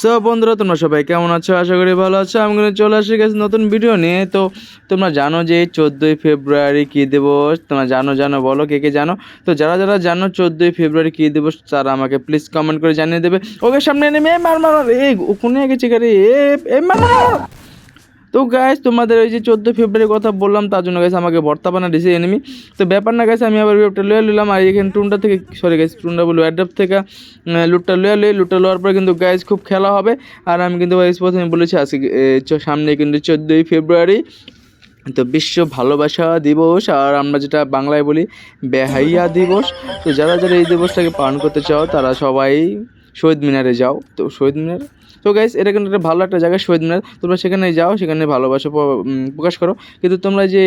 So বন্ধুরা, তোমরা সবাই কেমন আছো? আশা করি ভালো আছো। আমি কিন্তু চলে আসি গেছি নতুন ভিডিও নিয়ে। তো, তোমরা জানো যে চোদ্দোই ফেব্রুয়ারি কী দিবস? তোমরা জানো জানো, বলো, কে কে জানো? তো, যারা যারা জানো চোদ্দোই ফেব্রুয়ারি কী দিবস, তারা আমাকে প্লিজ কমেন্ট করে জানিয়ে দেবে। ওকে, সামনে নেমে মার মার এই, কোনে গেছে গাড়ি এ মার। তো গাইস তোমাদের ওই যে চোদ্দ ফেব্রুয়ারির কথা বললাম, তার জন্য গাইস আমাকে বর্তা বানা দিছে এনিমি তো ব্যাপার না গেছে আমি আবার ওয়েবটা লয়ে নিলাম আর এখানে টুনটা থেকে সরি গাইস টুনটা বলব অ্যাড্রাপ থেকে লুটটা লয়ে লই লুটটা লওয়ার পরে কিন্তু গাইস খুব খেলা হবে। আর আমি কিন্তু গাইস প্রথমে বলেছি, আজকে সামনে কিন্তু চোদ্দোই ফেব্রুয়ারি। তো বিশ্ব ভালোবাসা দিবস, আর আমরা যেটা বাংলায় বলি, বেহাইয়া দিবস। তো যারা যারা এই দিবসটাকে পালন করতে চাও, তারা সবাই শহীদ মিনারে যাও। তো শহীদ মিনার তো গাইস এটা কিন্তু একটা ভালো একটা জায়গা, শহীদ মিনার। তোমরা সেখানে যাও, সেখানে ভালোবাসা প্রকাশ করো। কিন্তু তোমরা যে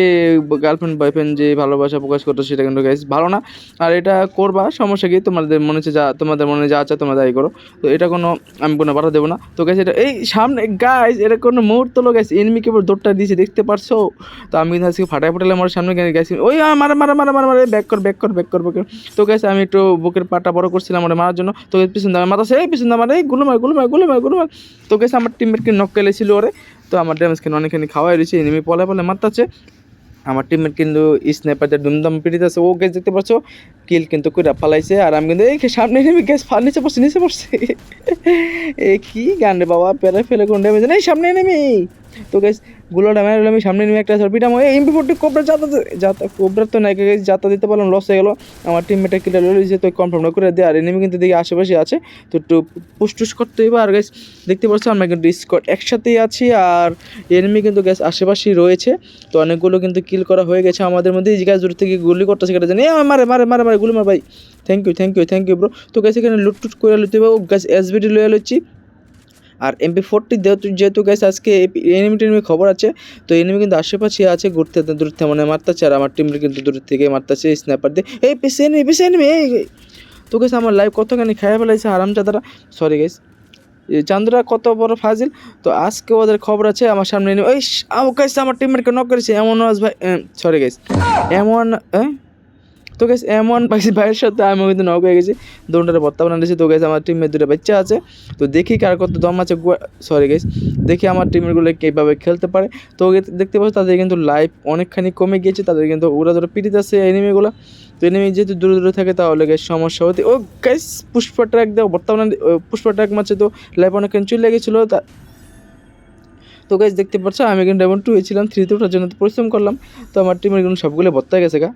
গার্লফ্রেন্ড বয়ফ্রেন্ড যে ভালোবাসা প্রকাশ করছ, সেটা কিন্তু গাইস ভালো না। আর এটা করবা, সমস্যা কি? তোমাদের মনে হচ্ছে যা তোমাদের মনে যা আছে, তোমরা তাই করো। তো এটা কোনো আমি কোনো বাধা দেবো না। তো গাইস এটা এই সামনে গাইস এটা কোনো মুহূর্ত লোক গাইস এনিমি কেবল দৌড়টা দিয়েছে, দেখতে পারছ? তো আমি কিন্তু আজকে ফাটাই ফাটালে আমার সামনে গেছি ওই মারা মারা মারা মারা মারা ব্যাক কর ব্যাক কর ব্যাক কর ব্যাক কর। তো গেছে আমি একটু বুকের পাটা বড় করছিলাম আমার মারার জন্য। তো পিছন দামে মাথা সেই পিছন দামে এই গুলো মারগুলো মারগুলো মার গুলো তো গেছে আমার টিমমেটকে নক কেলেছিল ওরে। তো আমার ড্যামেজ কেন অনেকখানি খাওয়াই রয়েছে এনিমি পলে পলে মারতাছে। আমার টিমমেট কিন্তু স্নাইপারদের দুমদম পিটিতেছে ও গেছে দেখতে পাচ্ছ কিল কিন্তু কইরা ফালাইছে আর আমি কিন্তু এই সামনে নেমে গ্যাস ফাল নিচে পড়ছে নিচে পড়ছে। এ কি গান রে বাবা পেরে ফেলে কোন ড্যামেজ এই সামনে নেমে। তো গ্যাস গুলোটা মেরে আমি সামনে নেমে একটা পিটাম এই এমপি ফোরটি কোবরা যাতা যাতা কোবরা তো নাই guys, যাতা দিতে পারলাম লস হয়ে গেল। আমার টিমমেটে কিলার লড়েছে তো কনফার্ম করে দে আর এনিমি কিন্তু দেখি আশেপাশে আছে। তো একটু পুষ্টুস করতে হইবে আর গ্যাস দেখতে পাচ্ছ আমরা কিন্তু স্কট একসাথেই আছি আর এনিমি কিন্তু গ্যাস আশেপাশেই রয়েছে। তো অনেকগুলো কিন্তু কিল করা হয়ে গেছে আমাদের মধ্যে। এই গাছ দূর থেকে গুলি করতেছে কেটে জানি মারে মারে মারে মারে গুলি মার ভাই thank you thank you thank you bro তো গ্যাস এখানে লুটটুট করে লুতে পাবো গ্যাস এসবিডি লয়ে লচ্ছি আর এমপি ফোরটি যেহেতু যেহেতু গ্যাস আজকে এনিমি টেনিমি খবর আছে, তো এনিমি কিন্তু আশেপাশে আছে, ঘুরতে দূর থেকে। মানে মারতেছে আর আমার টিমের কিন্তু দূর থেকে মারতেছে স্ন্যাপার দিয়ে। এই পিছিয়ে এনিমি পিছিয়ে এনিমি এই। তো গেছে আমার লাইভ কতখানি খাইয়া ফেলাইছে আরামচাদারা সরি গেস চান্দরা কত বড় ফাজিল। তো আজকে ওদের খবর আছে, আমার সামনে এনে ওই গাইস আমার টিমমেটকে নক করেছে। এমন ভাই সরি গাইস এমন হ্যাঁ তো গেছে এমন পাইছি ভাইয়ের সাথে আমি কিন্তু নক হয়ে গেছি। দুটারে বর্তা বানিয়েছি তো গেছে আমার টিমের দুটো বাচ্চা আছে। তো দেখি কার কত দম আছে। সরি গেস দেখি আমার টিমেরগুলো কীভাবে খেলতে পারে। তো দেখতে পাচ্ছ, তাদের কিন্তু লাইফ অনেকখানি কমে গিয়েছে। তাদের কিন্তু ওরা ধরে পিটিতে আছে এনিমিগুলো তো এনিমি যেহেতু দূরে দূরে থাকে, তাহলে গ্যাস সমস্যা হতে ও গ্যাস পুষ্পা ট্র্যাক দাও। বর্তমানে পুষ্পা ট্র্যাক মারছে তো লাইফ অনেকখানি চলে গেছিল। তা তো গাইজ দেখতে পাচ্ছ, আমি কিন্তু এমন টু ছিলাম। থ্রিতে ওঠার জন্য পরিশ্রম করলাম। তো আমার টিমের কিন্তু সবগুলো বত্তা গেছে গা।